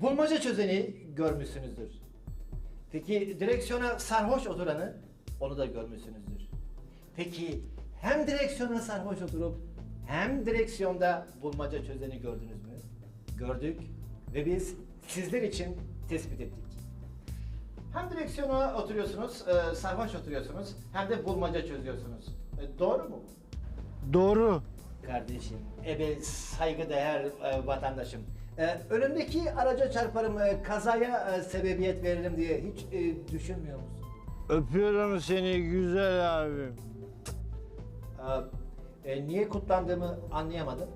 bulmaca çözeni görmüşsünüzdür. Peki direksiyona sarhoş oturanı onu da görmüşsünüzdür. Peki hem direksiyona sarhoş oturup hem direksiyonda bulmaca çözeni gördünüz mü? Gördük ve biz sizler için tespit ettik. Hem direksiyona oturuyorsunuz, e, sarhoş oturuyorsunuz hem de bulmaca çözüyorsunuz. E, doğru mu? Doğru. Kardeşim, ebe saygıdeğer e, vatandaşım. E, önümdeki araca çarparım, e, kazaya e, sebebiyet veririm diye hiç e, düşünmüyor musun? Öpüyorum seni güzel abim. E, e, niye kutlandığımı anlayamadım.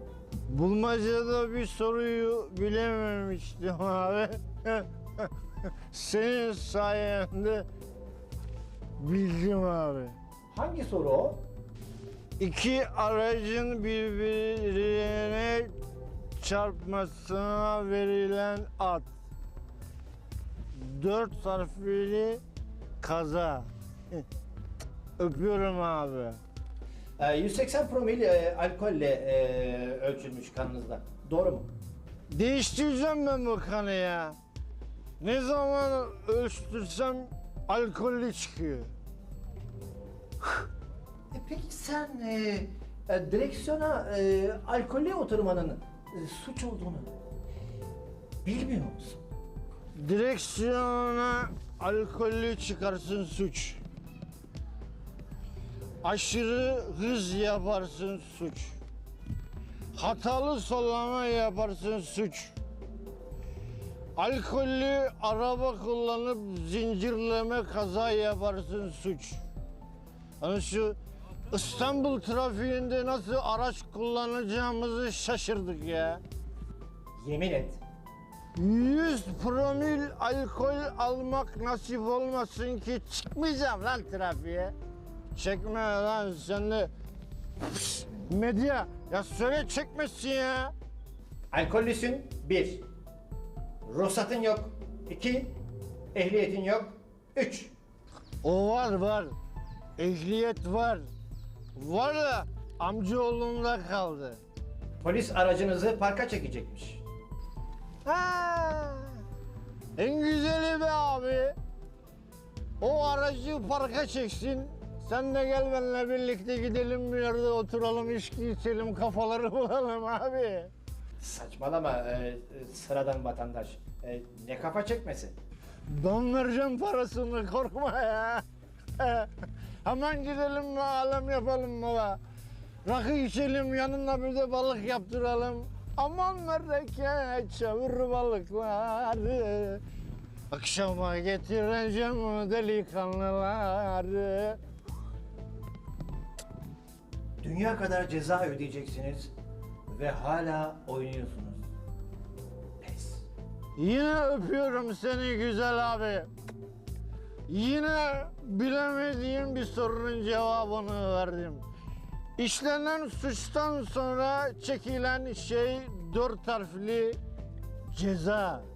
Bulmacada bir soruyu bilememiştim abi. Senin sayende bildim abi. Hangi soru o? İki aracın birbirine çarpmasına verilen ad. Dört harfli kaza. Öpüyorum abi. E, 180 promil e, alkolle e, ölçülmüş kanınızda. Doğru mu? Değiştireceğim ben bu kanı ya. Ne zaman ölçtürsem alkollü çıkıyor. E, peki sen e, e, direksiyona e, alkolle oturmanın e, suç olduğunu bilmiyor musun? Direksiyona alkollü çıkarsın suç. Aşırı hız yaparsın suç. Hatalı sollama yaparsın suç. Alkollü araba kullanıp zincirleme kaza yaparsın suç. Hani şu İstanbul trafiğinde nasıl araç kullanacağımızı şaşırdık ya. Yemin et. 100 promil alkol almak nasip olmasın ki çıkmayacağım lan trafiğe. Çekme lan sen de. Medya ya söyle çekmesin ya. Alkollüsün bir. Ruhsatın yok. iki. Ehliyetin yok. Üç. O var var. Ehliyet var. Var da amcaoğlunda kaldı. Polis aracınızı parka çekecekmiş. Ha. En güzeli be abi. O aracı parka çeksin. Sen de gel benimle birlikte gidelim bir yerde oturalım, içki içelim, kafaları bulalım abi. Saçmalama e, e, sıradan vatandaş. E, ne kafa çekmesi? Ben vereceğim parasını korkma ya. Hemen gidelim ve alem yapalım baba. Rakı içelim yanına bir de balık yaptıralım. Aman mereke çevir balıkları. Akşama getireceğim delikanlıları. Dünya kadar ceza ödeyeceksiniz ve hala oynuyorsunuz. Pes. Yine öpüyorum seni güzel abi. Yine bilemediğim bir sorunun cevabını verdim. İşlenen suçtan sonra çekilen şey dört harfli ceza.